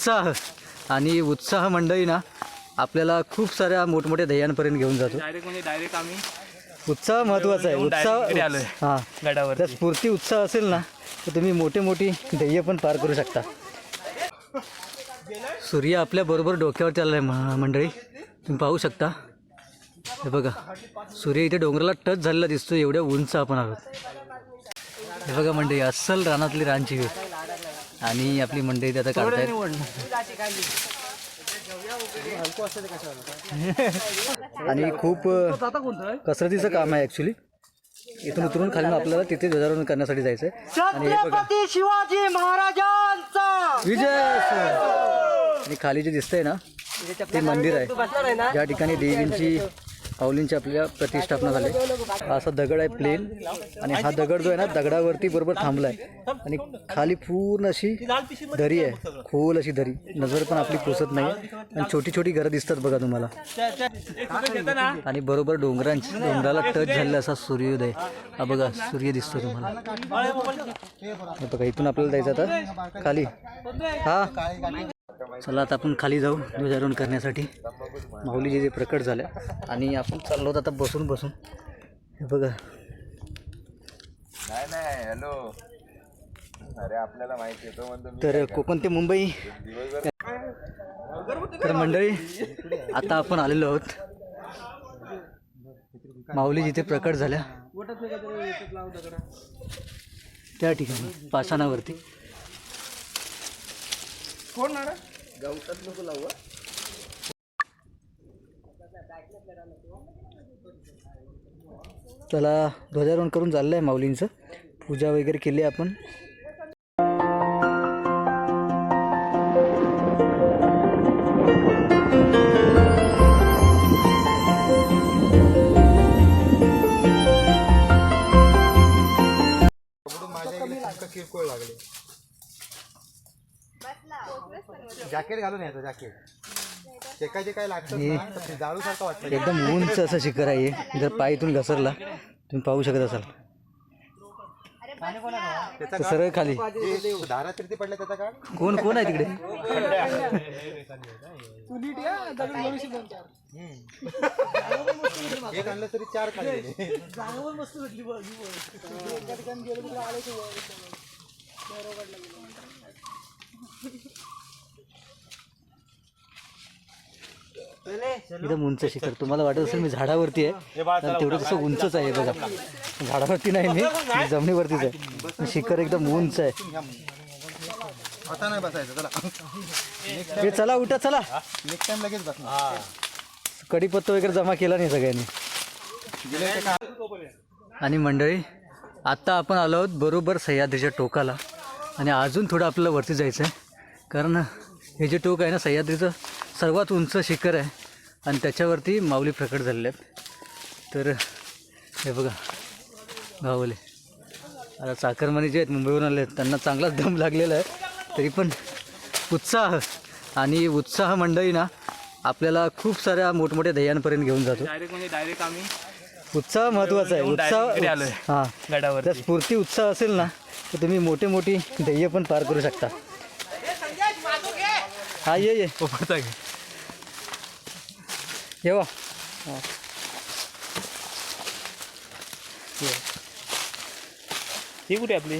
उत्साह आणि उत्साह मंडळी ना आपल्याला खूप साऱ्या मोठमोठ्या ध्येयांपर्यंत घेऊन जातो. डायरेक्ट म्हणजे डायरेक्ट आम्ही उत्साह महत्त्वाचा आहे. उत्साह हां. गडावर जर स्फूर्ती उत्साह असेल ना तर तुम्ही मोठी मोठी ध्येय पण पार करू शकता. सूर्य आपल्या बरोबर डोक्यावर चाललाय मंडळी. तुम्ही पाहू शकता. हे बघा सूर्य इथे डोंगराला टच झालेला दिसतो एवढ्या उंच आपण आहोत. हे बघा मंडळी अस्सल रानातली रानची वेळ आणि आपली मंडळी आता काढतायत. आणि खूप कसरतीचं काम आहे ॲक्च्युली इथून उतरून खाली आपल्याला तिथे ध्वजारोहण करण्यासाठी जायचं आहे आणि हे बघा. शिवाजी महाराजांचा! विजय. आणि खाली जे दिसतंय ना ते मंदिर आहे. ज्या ठिकाणी देवींची माऊलींची आपल्या प्रतिष्ठापना झाली. हा असा दगड आहे प्लेन आणि हा दगड जो आहे ना दगडावरती बरोबर थांबलाय. आणि खाली पूर्ण अशी दरी आहे. खोल अशी दरी. नजर पण आपली पोचत नाही आणि छोटी छोटी घरं दिसतात बघा तुम्हाला. आणि बरोबर डोंगरांची डोंगराला टच झालेला असा सूर्योदय. हा बघा सूर्य दिसतो तुम्हाला. बघा इथून आपल्याला जायचं आता. खाली. हा. चला आता आपण खाली जाऊ ध्वजारोहण करण्यासाठी. माऊली जे जे प्रकट झाल्या आणि आपण चाललो होतो आता बसून बसून. हे बघा. नाही नाही हॅलो अरे आपल्याला माहिती आहे तो म्हणतो तर कोकण ते मुंबई. तर मंडळी आता आपण आलेलो आहोत. माऊली जिथे प्रकट झाल्या. त्या ठिकाणी पाषाणावरती. त्याला ध्वजारोहण करून चाललं आहे माऊलींचं. पूजा वगैरे केली आपण. किरकोळ लागले. जॅकेट घालून यायचं जॅकेट. शेकाचे काय लागतं ना तर ते जाळू सारखं वाटतं. एकदम उंच असं शिखर आहे हे. जर पाय इथून घसरला तुम्ही पाहू शकत असाल. तर सरळ खाली. ते धारा तिरती पडल्या त्याचा का कोण कोण आहे तिकडे? एक आणलं तरी चार खाली. गेले एकदम उंच शिखर. तुम्हाला वाटत असेल मी झाडावरती आहे. तेवढं तसं उंचच आहे बघा. झाडावरती नाही मी मी जमिनीवरतीच आहे. शिखर एकदम उंच आहे. आता नाही बसायचं चला. हे चला उठा चला. नेक्स्ट टाइम लगेच बसणार. कडीपत्ता वगैरे जमा केला नाही सगळ्यांनी. आणि मंडळी आत्ता आपण आलो आहोत बरोबर सह्याद्रीच्या टोकाला. आणि अजून थोडं आपल्याला वरती जायचं आहे कारण हे जे टोक आहे ना सह्याद्रीचं सर्वात उंच शिखर आहे आणि त्याच्यावरती माऊली प्रकट झालेले आहेत. तर हे बघा गावले आता चाकरमानी जे आहेत मुंबईवरून आले आहेत त्यांना चांगलाच दम लागलेला आहे. तरी पण उत्साह आणि उत्साह मंडळी ना आपल्याला खूप साऱ्या मोठमोठ्या ध्येयांपर्यंत घेऊन जातो. डायरेक्ट म्हणजे डायरेक्ट आम्ही उत्साह महत्त्वाचा आहे. उत्साह हां. गडावर जर स्फूर्ती उत्साह असेल ना तर तुम्ही मोठे मोठी ध्येय पण पार करू शकता. हा ये ये. येवा ही. कुठे आपली?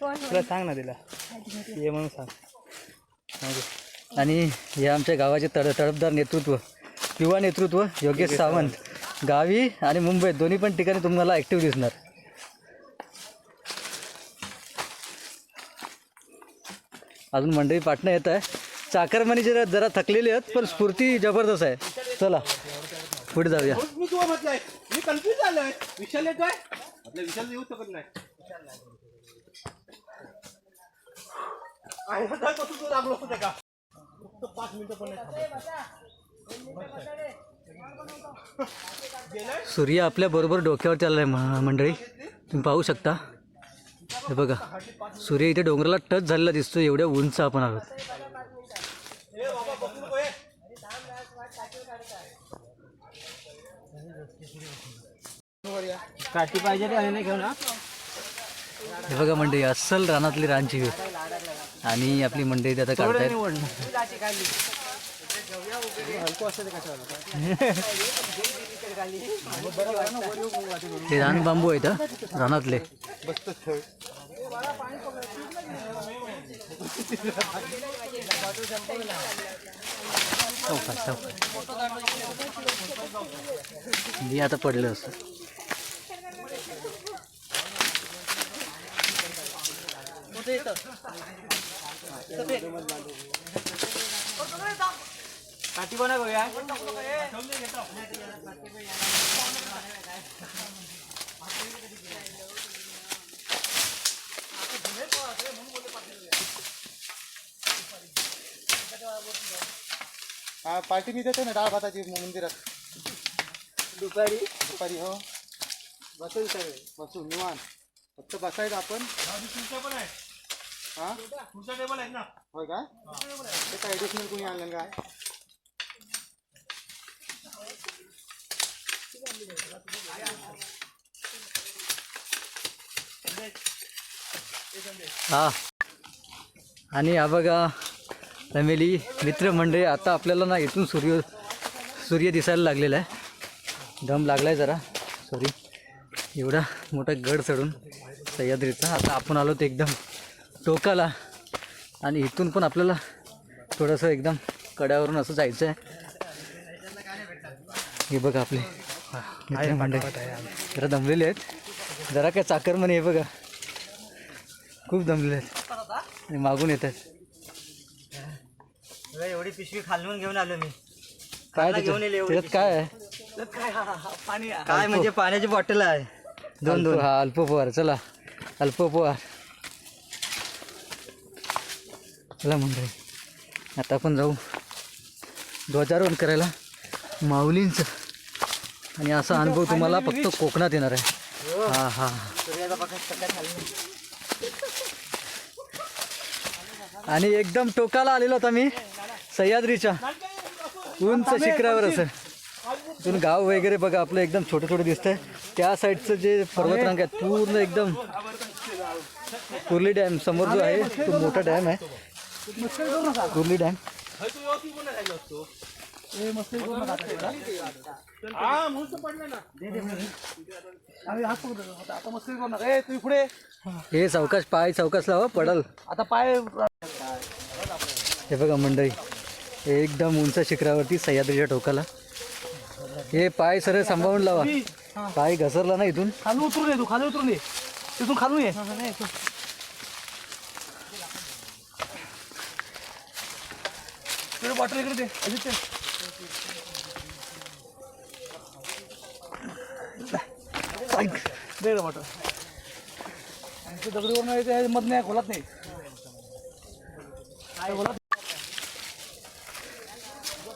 तुला सांग ना तिला. ये म्हणून सांग. आणि हे आमच्या गावाचे तड तडफदार नेतृत्व युवा नेतृत्व योगेश सावंत. गावी आणि मुंबईत दोन्ही पण ठिकाणी तुम्हाला ॲक्टिव्ह दिसणार. अजून मंडळी पाटणं येत आहे. चाकरमानी जरा जरा थकलेली आहेत पण स्फूर्ती जबरदस्त आहे. चला पुढे जाऊया. मी तुला म्हटलंय मी कन्फ्युज झालोय. विशाल येतोय? आपल्या विशाल येऊ शकत नाही. आहे ना, काय कसं तू लागलो होतं का? फक्त पाच मिनिटं पण नाही थांबायचं. सूर्य आपल्या बरोबर डोक्यावर चाललाय मंडळी. तुम्ही पाहू शकता. हे बघा सूर्य इथे डोंगराला टच झालेला दिसतो एवढ्या उंच आपण आहोत. काठी पाहिजे आणि नाही घेऊन हे. बघा मंडळी अस्सल रानातली रानची आणि आपली मंडळी आता काढतायत. ते रान बांबू आहेत हा, रानातले. आता पडलं असतं काठी कोणा करूया हा पार्टी मी देतो ना डाळ भाताची मंदिरात. दुपारी? दुपारी हो. बसून सगळे. बसून निवान फक्त बसायचं आपण. हा? होय ते काय ऍडिशनल कोणी आणलं काय? हा. आणि हा बघा फॅमिली मित्रमंडळी आता आपल्याला ना इथून सूर्य सूर्य दिसायला लागलेला आहे. दम लागला आहे जरा सॉरी एवढा मोठा गड चढून सह्याद्रीचा. आता आपण आलो ते एकदम टोकाला आणि इथून पण आपल्याला थोडंसं एकदम कड्यावरून असं जायचं आहे. हे बघा आपले. जरा दमलेले आहेत. जरा काय चाकरमणी आहे बघा. खूप दमलेले आहेत. आणि मागून येतात एवढी पिशवी खालून घेऊन आलो मी. काय घेऊन त्याच्यात त्याच्यात काय आहे? काय? पाणी काय म्हणजे पाण्याची बॉटल आहे. दोन दोन. हा अल्पपोहार चला. अल्पपोहार चला मंडळी आता आपण जाऊ ध्वजारोहण करायला माऊलींचं. आणि असा अनुभव तुम्हाला फक्त कोकणात येणार आहे. हा हा. आणि एकदम टोकाला आलेलो होता मी सह्याद्रीच्या उंच शिखरावर असं. इथून गाव वगैरे बघा आपलं एकदम छोटं छोटं दिसतंय. त्या साईडचं जे पर्वतरांग आहे पूर्ण एकदम कुर्ली डॅम समोर जो आहे तो मोठा डॅम आहे. कुर्ली डॅम पुढे हे सावकाश पाय सावकाश लावा पडल. आता पाय हे बघा मंडळी हे एकदम उंच शिखरावरती सह्याद्रीच्या टोकाला हे पाय सरळ सांभाळून लावा. पाय घसरला ना इथून. खाली उतरून ये तू खाली उतरून ये. तिथून खालून ये. इकडे बॉटल इकडे दे अजित ते. दे रे बॉटल आणि ते दगडीवर नाही ते मध नाही खोलात नाही. काय खोलात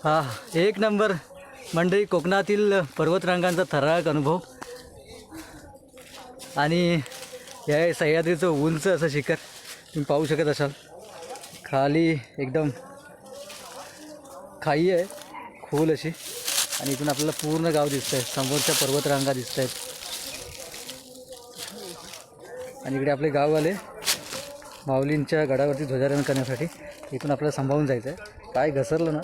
हा एक नंबर. मंडळी कोकणातील पर्वतरांगांचा थरारक अनुभव. आणि या सह्याद्रीचं उंच असं शिखर तुम्ही पाहू शकत असाल. खाली एकदम खाई आहे खोल अशी. आणि इथून आपल्याला पूर्ण गाव दिसत आहे समोरच्या पर्वतरांगा दिसत आहेत आणि इकडे आपले गाववाले माऊलींच्या गडावरती ध्वजारोहण करण्यासाठी इथून आपल्याला सांभाळून जायचं आहे काय घसरलं ना.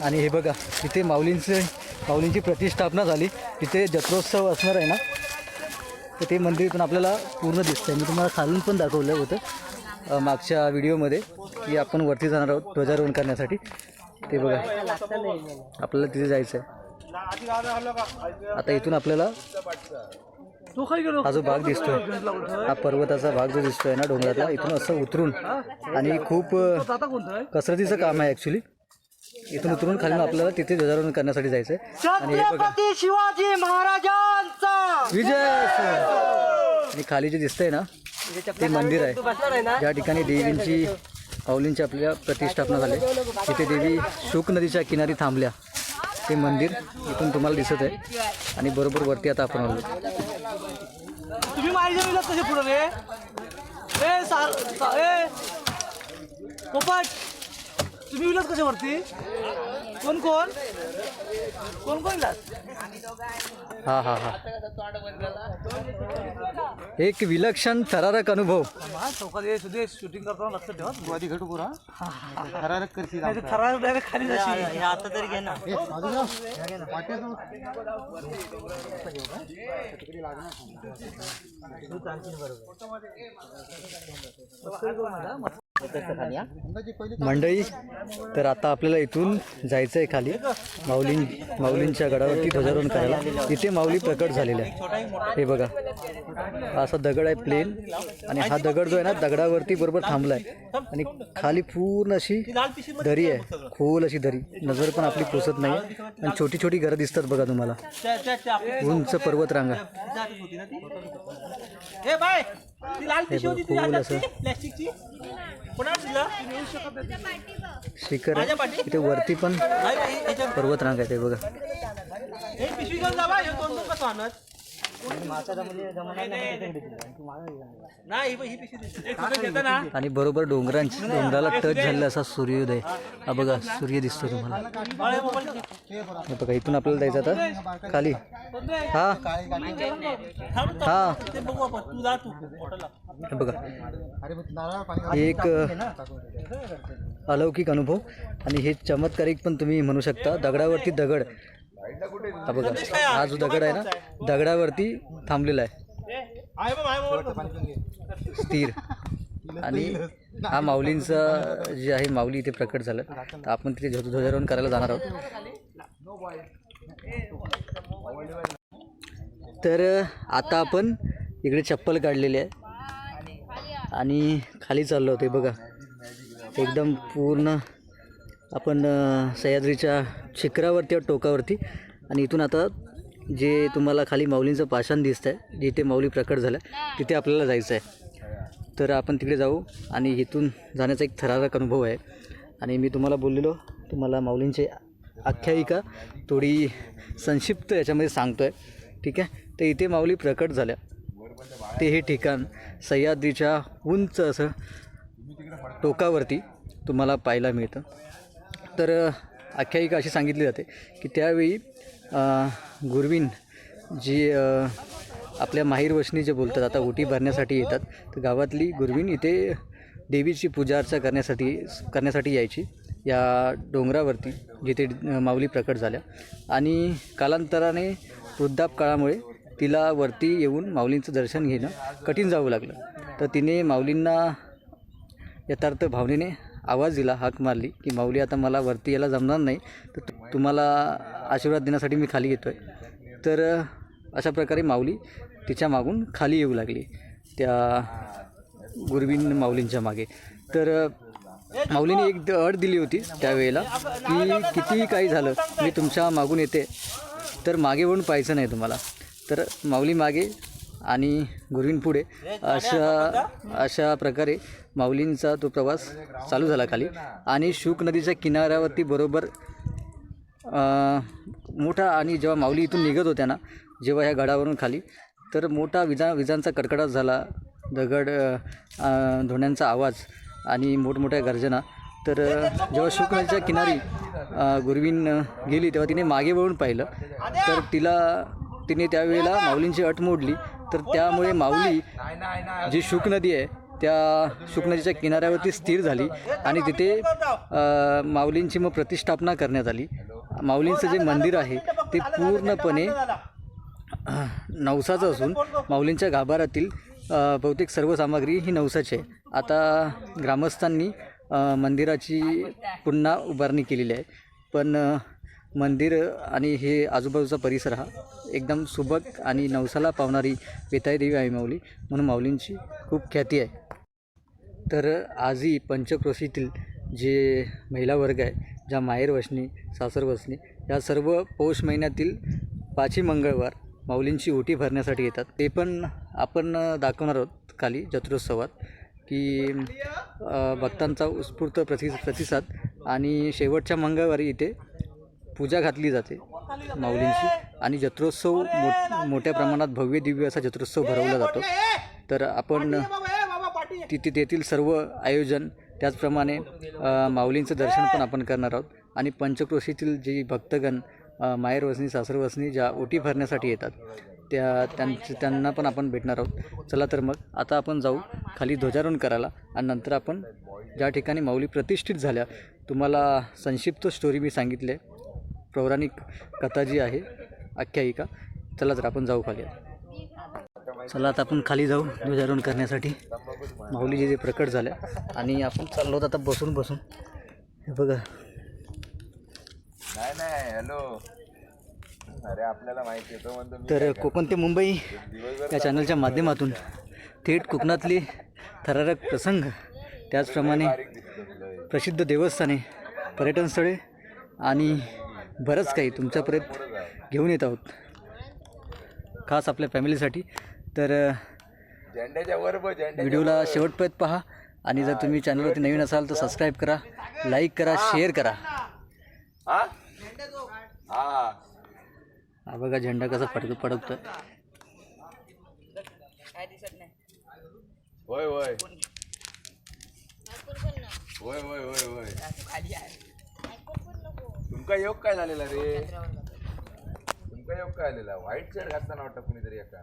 आणि हे बघा इथे माऊलींचे माऊलींची प्रतिष्ठापना झाली. तिथे जत्रोत्सव असणार आहे ना. तर ते मंदिर पण आपल्याला पूर्ण दिसतं आहे मी तुम्हाला खालून पण दाखवलं होतं मागच्या व्हिडिओमध्ये की आपण वरती जाणार आहोत ध्वजारोहण करण्यासाठी. ते बघा आपल्याला तिथे जायचं आहे आता इथून आपल्याला हा जो भाग दिसतोय हा पर्वताचा भाग जो दिसतोय ना डोंगरातला इथून असं उतरून आणि खूप कसरतीचं काम आहे ॲक्च्युली इथून उतरून खाली आपल्याला तिथे ध्वजारोहण करण्यासाठी जायचं आहे आणि शिवाजी महाराजांत विजय! आणि खाली जे दिसतंय ना ते मंदिर आहे. ज्या ठिकाणी देवींची माऊलींची आपल्या प्रतिष्ठापना झाली. तिथे देवी शुक नदीच्या किनारी थांबल्या. ते मंदिर इथून तुम्हाला दिसत आहे. आणि बरोबर वरती आता आपण आलो. तुम्ही माहिती कसे पुढे? तुम्ही विलास कशा वरती कोण कोण? कोण कोण विलास? हा हा हा. एक विलक्षण थरारक अनुभव. हा चौकात ये सुधे शूटिंग करताना लक्षात ठेवा. तू आधी घटू पुरा. थरारक करशील नाही तर थरार डायरेक्ट खाली जाशील. आता तरी घे ना. मंडळी तर आता आपल्याला इथून जायचं आहे खाली. माऊली माऊलींच्या गडावरती ध्वजारोहण करायला. इथे माऊली प्रकट झालेले आहे हे बघा. असा दगड आहे प्लेन. आणि हा दगड जो आहे ना दगडावरती बरोबर थांबला आहे आणि खाली पूर्ण अशी दरी आहे. खोल अशी दरी. नजर पण आपली पोचत नाही आणि छोटी छोटी घरं दिसतात बघा तुम्हाला. उंच पर्वत रांगा ए बाय! ती लाल हे खोल असं. शिखर आहे. इथे वरती पण पर्वत रांग आहे ते बघा. आणि बरोबर डोंगरांची डोंगराला टच झालेला असा सूर्योदय. हा बघा सूर्य दिसतो तुम्हाला. बघा इथून आपल्याला जायचं आता. खाली. हा. थांब, हा. ते बघू एक अलौकिक अनुभव. आणि हे चमत्कारिक पण तुम्ही म्हणू शकता. दगडावरती दगड. हा बघा हा जो दगड आहे ना दगडावरती थांबलेला आहे. स्थिर. आणि हा माऊलींचा जे आहे माऊली इथे प्रकट झालं. तर आपण तिथे ध्वज- ध्वजारोहण करायला जाणार आहोत. तर आता आपण इकडे चप्पल काढलेली आहे. आणि खाली चाललो होते बघा. एकदम पूर्ण आपण सह्याद्रीच्या शिखरावरती आहोत, टोकावरती आणि इथून आता जे तुम्हाला खाली माऊलींचं पाषाण दिसतं आहे जिथे माऊली प्रकट झालं तिथे आपल्याला जायचं आहे तर आपण तिकडे जाऊ आणि इथून जाण्याचा एक थरारक अनुभव आहे. आणि मी तुम्हाला बोललेलो तुम्हाला माऊलींची आख्यायिका थोडी संक्षिप्त याच्यामध्ये सांगतो आहे ठीक आहे? तर इथे माऊली प्रकट झाल्या. ते हे ठिकाण सह्याद्रीच्या उंच असं टोकावरती तुम्हाला पाहायला मिळतं. तर आख्यायिका अशी सांगितली जाते की त्यावेळी गुरवीन जी आपल्या माहीर वशनी जे बोलतात आता ओटी भरण्यासाठी येतात तर गावातली गुरवीन इथे देवीची पूजा अर्चा करण्यासाठी करण्यासाठी यायची. या डोंगरावरती जिथे माऊली प्रकट झाल्या. आणि कालांतराने वृद्धाप काळामुळे तिला वरती येऊन माऊलींचं दर्शन घेणं कठीण जावं लागलं. तर तिने माऊलींना यथार्थ भावनेने आवाज दिला हाक मारली की माऊली आता मला वरती यायला जमणार नाही तर तुम्हाला आशीर्वाद देण्यासाठी मी खाली येतो आहे तर अशा प्रकारे माऊली तिच्या मागून खाली येऊ लागली त्या गुरवीन माऊलींच्या मागे. तर माऊलीने एक अट दिली होती त्यावेळेला की कितीही काही झालं मी तुमच्या मागून येते तर मागे वळून पाहायचं नाही तुम्हाला. तर माऊली मागे आणि गुरुवीन पुढे अशा अशा प्रकारे माऊलींचा तो प्रवास चालू झाला खाली. आणि शुक नदीच्या किनाऱ्यावरती बरोबर मोठा आणि जेव्हा माऊली इथून निघत होत्या ना जेव्हा ह्या गडावरून खाली तर मोठा विजा विजांचा कडकडाट झाला दगड धोण्यांचा आवाज आणि मोठमोठ्या गर्जना. तर जेव्हा शूक नदीच्या किनारी गुरवीन गेली तेव्हा तिने मागे वळून पाहिलं. तर तिला तिने त्यावेळेला माऊलींची अट मोडली. तर त्यामुळे माऊली जी शुक नदी आहे त्या शुकनदीच्या किनाऱ्यावरती स्थिर झाली आणि तिथे माऊलींची मग प्रतिष्ठापना करण्यात आली. माऊलींचं जे मंदिर आहे ते पूर्णपणे नवसाचं असून माऊलींच्या गाभाऱ्यातील बहुतेक सर्व सामग्री ही नवसाची आहे. आता ग्रामस्थांनी मंदिराची पुन्हा उभारणी केलेली आहे. पण मंदिर आणि हे आजूबाजूचा परिसर हा एकदम सुबक आणि नवसाला पावणारी वेताई देवी आहे माऊली म्हणून माऊलींची खूप ख्याती आहे. तर आजही पंचक्रोशीतील जे महिला वर्ग आहे ज्या माहेर वसणी सासर वसनी या सर्व पौष महिन्यातील पाचही मंगळवार माऊलींची ओटी भरण्यासाठी येतात. ते पण आपण दाखवणार आहोत खाली जत्रोत्सवात की भक्तांचा उत्स्फूर्त प्रति प्रतिसाद आणि शेवटच्या मंगळवारी इथे पूजा घातली जाते माऊलींची. आणि जत्रोत्सव मोठ मोठ्या प्रमाणात भव्य दिव्य असा जत्रोत्सव भरवला जातो. तर आपण तिथे तेथील सर्व आयोजन त्याचप्रमाणे माऊलींचं दर्शन पण आपण करणार आहोत. आणि पंचक्रोशीतील जी भक्तगण माहेर वसनी सासर वसनी ज्या ओटी भरण्यासाठी येतात त्या त्यांच त्यांना पण आपण भेटणार आहोत. चला तर मग आता आपण जाऊ खाली ध्वजारोहण करायला आणि नंतर आपण ज्या ठिकाणी माऊली प्रतिष्ठित झाल्या तुम्हाला संक्षिप्त स्टोरी मी सांगितले. पौराणिक कथा जी आहे आख्यायिका चला तर आपण जाऊ खाली. चला आता आपण खाली जाऊ ध्वजारोहण करण्यासाठी. माऊली जे जे प्रकट झाल्या आणि आपण चाललो आता बसून बसून. हे बघा. नाही नाही हॅलो. अरे आपल्याला माहिती आहे तर कोकण ते मुंबई या चॅनलच्या माध्यमातून थेट कोकणातली थरारक प्रसंग त्याचप्रमाणे प्रसिद्ध देवस्थाने पर्यटन स्थळे आणि बरंच काही तुमच्यापर्यंत घेऊन येत आहोत. खास आपल्या फॅमिलीसाठी. तर व्हिडिओला शेवटपर्यंत पहा. आणि जर तुम्ही चॅनलवरती नवीन असाल तर सबस्क्राईब करा लाईक करा शेअर करा. हा बघा झेंडा कसा फडक फडकतोय. होय होय. होय होय होय होय. तुमका योग काय झालेला रे? तुमका योग काय आलेला व्हाईट शर्ट घातला वाटतं कुणीतरी एका.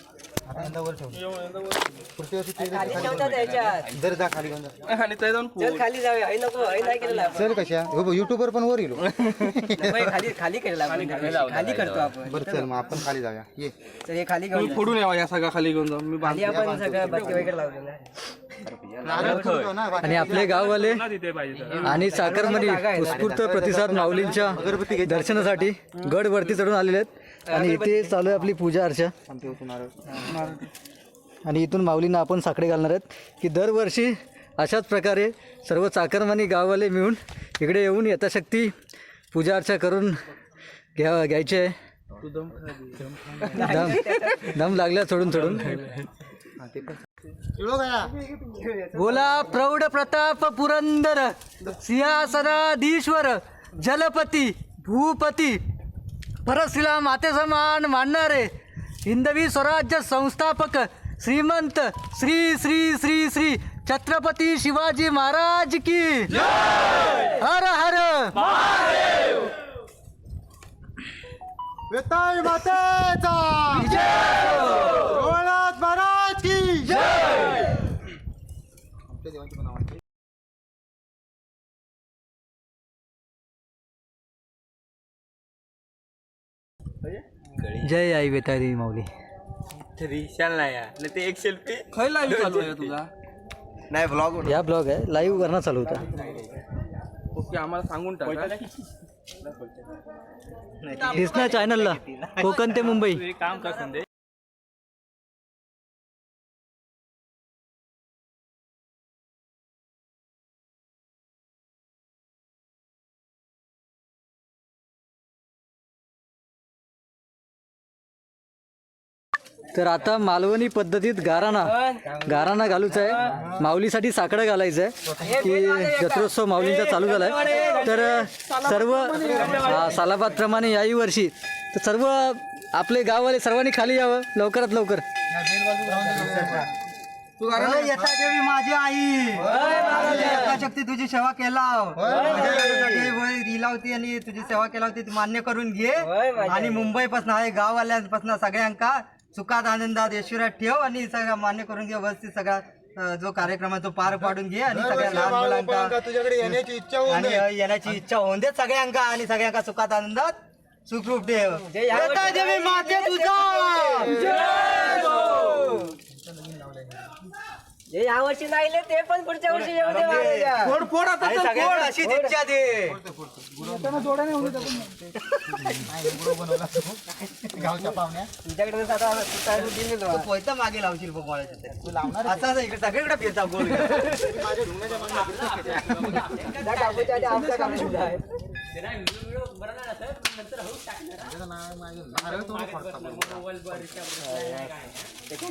आता यंदा वर ठेव पुढच्या वर्षी ते खाली ठेवता त्याच्यात जर जा खाली घेऊन जा. चल खाली जाऊया. आई नको आई नाही केलेला आपण. चल कशा? हो युट्यूबवर पण वर येलो खाली खाली केलेला आपण. खाली करतो आपण. बरं चल मग आपण खाली जाऊया. ये. हे खाली घेऊन फोडून यावा या सगळा खाली घेऊन जाऊन मी खाली आपण सगळं बत्ती वगैरे लावलेलं आहे. नारळ ठेवतो ना आणि आपले गाववाले तिथे पाहिजे आणि साखरमणी उत्स्फूर्त प्रतिसाद माऊलींच्या दर्शनासाठी गड वरती चढून आलेले आहेत. आणि इथे चालू आहे आपली पूजा अर्चा. आणि इथून माऊलींना आपण साकडे घालणार आहेत की दरवर्षी अशाच प्रकारे सर्व चाकरमानी गाववाले मिळून इकडे येऊन यथाशक्ती पूजा अर्चा करून घ्या घ्यायचे. आहे दम दम लागल्या सोडून सोडून. बोला प्रौढ प्रताप पुरंदर सिंहासनाधीश्वर जलपती भूपती. परशिला माते समान मानणारे हिंदवी स्वराज्य संस्थापक श्रीमंत श्री श्री श्री श्री छत्रपती शिवाजी महाराज की हर हर! मातेचा भोळानाथ महाराज की आपल्या देवांची पण नाव आहे. जय आई वेतारी माऊली. विशाल नाही यार. ते एक सेल्फी खय लाईव्ह चालू आहे तुझा? नाही ब्लॉग या ब्लॉग आहे. लाईव्ह करणं चालू होता. ओके आम्हाला सांगून टाका. दिसणार चॅनलला कोकण ते मुंबई. काम कर संदे तर आता मालवणी पद्धतीत गाराणा गाराणा घालूच आहे. माऊलीसाठी साकडं घालायचं आहे की जत्रोत्सव माऊलींचा चालू झाला आहे तर सर्व सालाबादप्रमाणे याही वर्षी तर सर्व आपले गाववाले सर्वांनी खाली यावं लवकरात लवकर. येता देवी माझी आई. शक्ती तुझी सेवा केला होती आणि तुझी सेवा केला होती ती मान्य करून घे. आणि मुंबई पासून आहे गाववाल्यांपासून सगळ्यांका सुखात आनंदात ऐश्वर्यात ठेव आणि सगळं मान्य करून घे व्यवस्थित सगळा जो कार्यक्रम आहे तो पार पाडून घे आणि सगळ्या लहान मुलांका तुझ्याकडे येण्याची इच्छा आणि अं, येण्याची इच्छा होऊन दे सगळ्यांका आणि सगळ्यांका सुखात आनंदात सुखरूप ठेव. माते तुझा. जे यावर्षी नाही ते पण पुढच्या वर्षी येऊ दे महाराजा. फोड फोड आता आणि सगळ्यांना अशी इच्छा दे. तुझ्याकडे तर आता तुझ्याकडे दिलेलं आहे. तू पोयता मागे लावशील बघ मला असं असं इकडे सगळीकडे फिरता गोल आधी आमचा आहे.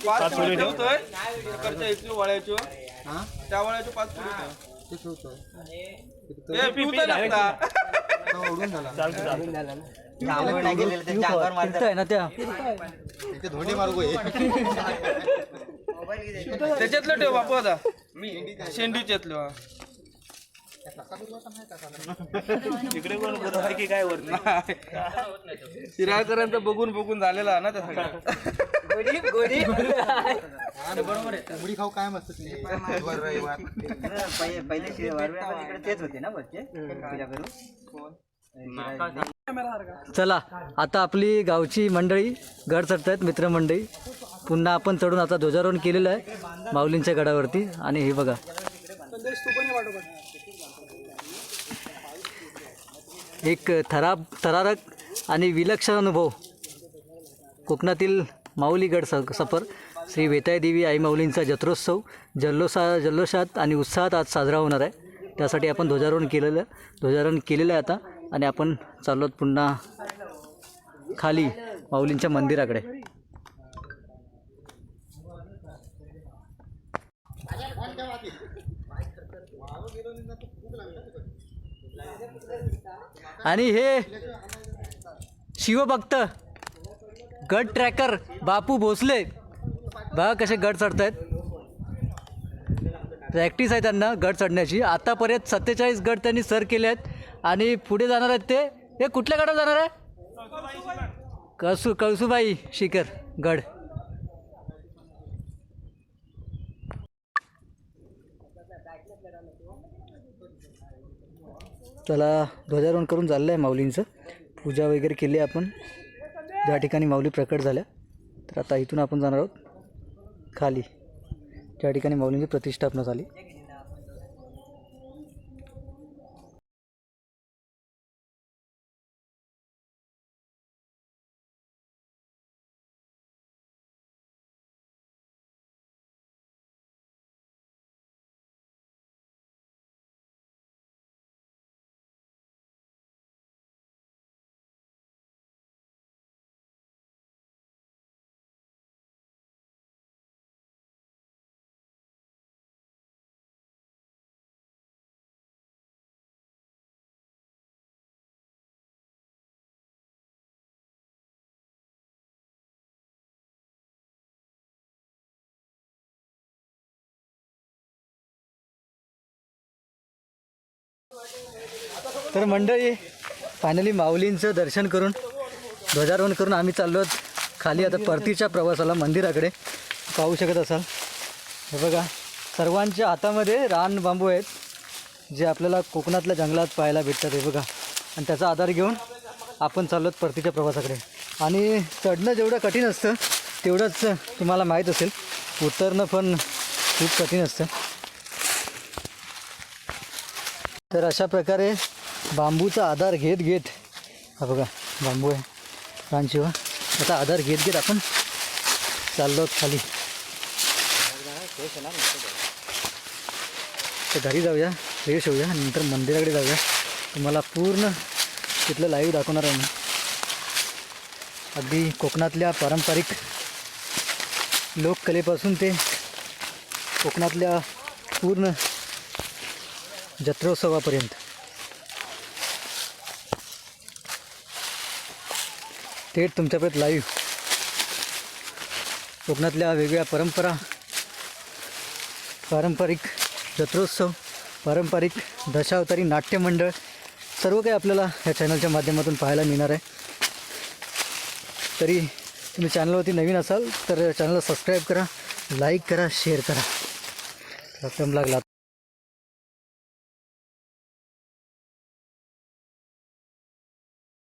पाच फुले ठेवतोय? इकडच्या इथली वळ्याचो त्या वळ्याचो पाच फुले ठेव. ए, पिवळं लागता. चालतं, चालतं. आवड नाही गेलेलं त्यांच्या अंगावर मारतात. आहे ना त्या. धोंडी मारू गो त्याच्यातलं ठेव बापू आता. शेंडीच्यातलं. इकडे कोण बरं आहे की काय वरती? शिराळकरांचं बघून बघून झालेला आहे ना त्या सगळ्या उडी खाऊ काय मस्त पहिले तेच होते ना चला आता आपली गावची मंडळी गड चढतायत मित्रमंडळी. पुन्हा आपण चढून आता ध्वजारोहण केलेलं आहे माऊलींच्या गडावरती. आणि हे बघा. एक थरा थरारक आणि विलक्षण अनुभव. कोकणातील माऊली गड स सफर श्री वेताई देवी आई माऊलींचा जत्रोत्सव जल्लोषा जल्लोषात आणि उत्साहात आज साजरा होणार आहे. त्यासाठी आपण ध्वजारोहण केलेलं ध्वजारोहण केलेलं आहे आता आणि आपण चाललो आहोत पुन्हा खाली माऊलींच्या मंदिराकडे. आणि हे शिवभक्त गड ट्रॅकर बापू भोसले. बघा कसे गड आहेत प्रॅक्टिस आहे त्यांना गड चढण्याची. आतापर्यंत सत्तेचाळीस गड त्यांनी सर केले आहेत. आणि पुढे जाणार आहेत ते. हे कुठल्या गडावर जाणार आहे? कळसू कळसुबाई शिखर गड. चला ध्वजारोहण करून चाललं आहे माऊलींचं. पूजा वगैरे केली आहे आपण. ज्या ठिकाणी माऊली प्रकट झाल्या. तर आता इथून आपण जाणार आहोत खाली. ज्या ठिकाणी माऊलींची प्रतिष्ठापना झाली. तर मंडळी फायनली माऊलींचं दर्शन करून ध्वजारोहण करून आम्ही चाललो आहोत खाली आता परतीच्या प्रवासाला मंदिराकडे. पाहू शकत असाल. हे बघा सर्वांच्या हातामध्ये रान बांबू आहेत जे आपल्याला कोकणातल्या जंगलात पाहायला भेटतात हे बघा. आणि त्याचा आधार घेऊन आपण चाललो परतीच्या प्रवासाकडे. आणि चढणं जेवढं कठीण असतं तेवढंच तुम्हाला माहीत असेल. उतरणं पण खूप कठीण असतं. तर अशा प्रकारे बांबूचा आधार घेत घेत हा बघा बांबू आहे रानशिवा हो. आता आधार घेत घेत आपण चाललो खाली. तर घरी जाऊया फ्रेश होऊया नंतर मंदिराकडे जाऊया. तुम्हाला पूर्ण तिथलं लाईव्ह दाखवणार आहे मी. अगदी कोकणातल्या पारंपरिक लोककलेपासून ते कोकणातल्या पूर्ण जत्रोत्सवापर्यंत. थेट तुमच्यापर्यंत लाईव्ह कोकणातल्या वेगवेगळ्या परंपरा पारंपरिक जत्रोत्सव पारंपरिक दशावतारी नाट्यमंडळ सर्व काही आपल्याला या चॅनलच्या माध्यमातून पाहायला मिळणार आहे. तरी तुम्ही चॅनलवरती नवीन असाल तर चॅनलला सबस्क्राईब करा लाईक करा शेअर करा. प्रथम लागला.